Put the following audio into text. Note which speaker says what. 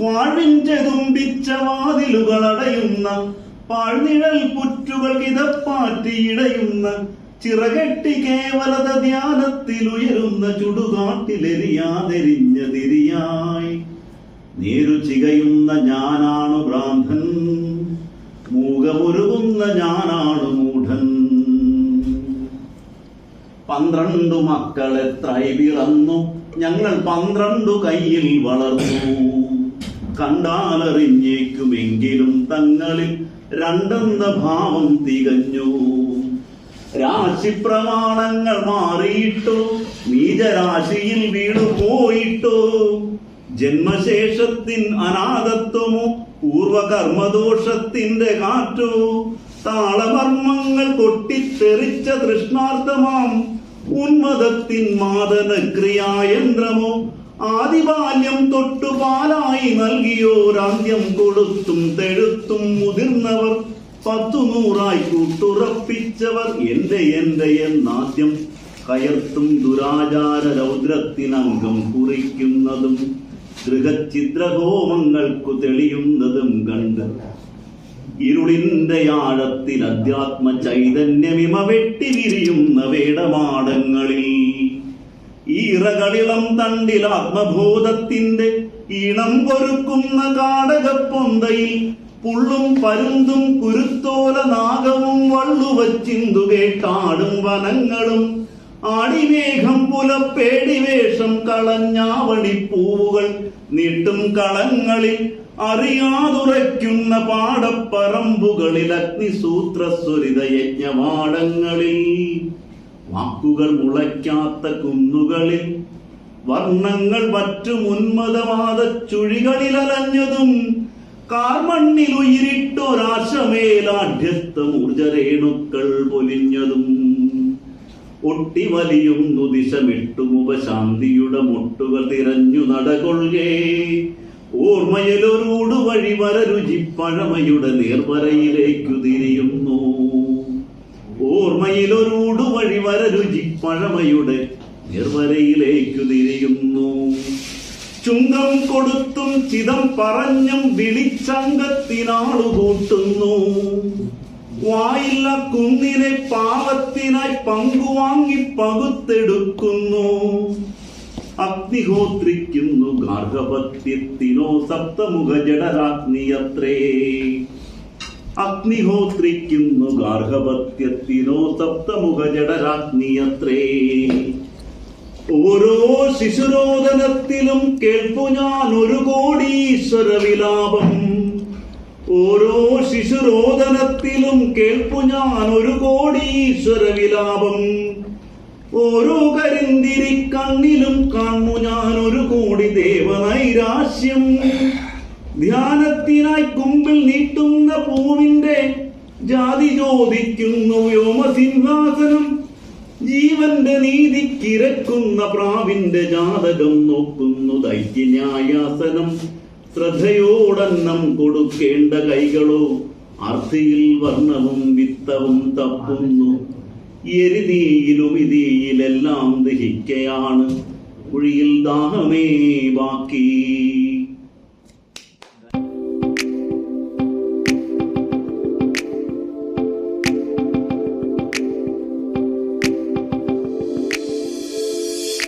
Speaker 1: വാഴിന്റെ തുമ്പിച്ച വാതിലുകൾ അടയുന്ന പാഴ്നിഴൽ പുറ്റുകൾ കിതപ്പാറ്റിയിടയുന്ന ചിറകെട്ടി കേവലത ധ്യാനത്തിൽ ഉയരുന്ന ചുടുകാട്ടിലെരിയാതെരിഞ്ഞ തിരിയായി. നേരു ചികയുന്ന ഞാനാണു ഭ്രാന്തൻ മൂകമുരുകുന്ന ഞാനാണു മൂഢൻ. പന്ത്രണ്ടു മക്കളെ പിറന്നു ഞങ്ങൾ പന്ത്രണ്ടു കയ്യിൽ വളർന്നു. കണ്ടാലറിഞ്ഞേക്കുമെങ്കിലും തങ്ങളിൽ രണ്ടെന്ന ഭാവം തികഞ്ഞു. രാശിപ്രമാണങ്ങൾ മാറിയിട്ടോ നീചരാശിയിൽ വീണു പോയിട്ടോ ജന്മശേഷത്തിൻ അനാഥത്വമോ പൂർവകർമ്മദോഷത്തിന്റെ കാറ്റോ. താളമർമ്മങ്ങൾ കൊട്ടിത്തെറിച്ച തൃഷ്ണാർത്ഥമാം. ഉന്മദത്തിൻ മാതന ക്രിയായന്ത്രമോ ആദിബാല്യം തൊട്ടു പാലായി നൽകിയോരാന്ത്യം കൊടുത്തും തെഴുത്തും മുതിർന്നവർ പത്തു നൂറായി കൂട്ടുറപ്പിച്ചവർ എന്റെ എന്റെ എന്നാദ്യം കയർത്തും ദുരാചാര രൗദ്രത്തിനംഗം കുറിക്കുന്നതും ഗൃഹചിത്രഹോമങ്ങൾക്കു തെളിയുന്നതും കണ്ട് ഇരുളിന്റെ ആഴത്തിൽ അധ്യാത്മ ചൈതന്യമിമ വെട്ടി വിരിയുന്ന വേടമാടങ്ങളിൽ ഈറകളിളം തണ്ടിൽ ആത്മബോധത്തിന്റെ ഈണം കൊരുക്കുന്ന കാടകപ്പൊന്തയിൽ പുള്ളും പരുന്തും കുരുത്തോല നാഗവും വള്ളുവച്ചിന്തു കേട്ടാടും വനങ്ങളും ആടിമേഘം പുലപ്പേടിവേഷം കളഞ്ഞാവണി പൂവുകൾ നീട്ടും കളങ്ങളിൽ അറിയാതുറയ്ക്കുന്ന പാടപ്പറമ്പുകളിൽ അഗ്നിസൂത്രസ്വരിത യജ്ഞവാടങ്ങളിൽ വാക്കുകൾ മുളയ്ക്കാത്ത കുന്നുകളിൽ വർണങ്ങൾ മറ്റു ഉന്മതവാദ ചുഴികളിൽ അലഞ്ഞതും കാർമണ്ണിൽ ഉയിരിട്ടൊരാശമേലാഢ്യസ്ഥ ഊർജരേണുക്കൾ പൊലിഞ്ഞതും. ഒട്ടിവലിയുന്നു ദിശമിട്ടുമുപ ശാന്തിയുടെ മുട്ടുകൾ തിരഞ്ഞു നടകൊള്ളേ ഓർമ്മയിലൊരൂട് വഴി വരരുചി പഴമയുടെ നേർവരയിലേക്കു തിരിയുന്നു. ഓർമ്മയിലൊരൂട് വഴി വരരുചി പഴമയുടെ നേർവരയിലേക്കു തിരിയുന്നു. ചുങ്കം കൊടുത്തും ചിതം പറഞ്ഞും വിളിച്ചങ്കത്തിനാളു കൂട്ടുന്നു. വായില്ല കുന്നിനെ പാവത്തിനായി പങ്കുവാങ്ങി പകുത്തെടുക്കുന്നു. അഗ്നിഹോത്രിക്കുന്നു ഗാർഹപത്യത്തിനോ സപ്തമുഖ ജഡരാഗ്നിയത്രേ അഗ്നിഹോത്രിക്കുന്നു ഗാർഹപത്യത്തിനോ സപ്തമുഖ ജഡരാഗ്നിയത്രേ ഓരോ ശിശുരോദനത്തിലും കേൾപ്പു ഞാൻ ഒരു കോടീശ്വര വിലാപം ഓരോ ശിശുരോദനത്തിലും കേൾപ്പു ഞാൻ ഒരു കോടീശ്വര വിലാപം. ഓരോ കരിന്തിരി കണ്ണിലും കാണു ഞാൻ ഒരു കോടി ദേവനൈരാശ്യം. ധ്യാനത്തിനായി കുമ്പിൽ നീട്ടുന്ന പൂവിന്റെ ജാതി ചോദിക്കുന്നു വ്യോമസിംഹാസനം. ജീവന്റെ നീതിക്കിരക്കുന്ന പ്രാവിന്റെ ജാതകം നോക്കുന്നു ദൈത്യന്യായാസനം. ശ്രദ്ധയോടന്നം കൊടുക്കേണ്ട കൈകളോ അർത്ഥിയിൽ വർണവും വിത്തവും തപ്പുന്നു. എരിതീയിലും ഇതീയിലെല്ലാം ദഹിക്കയാണ്. കുഴിയിൽ ദാഹമേ ബാക്കി.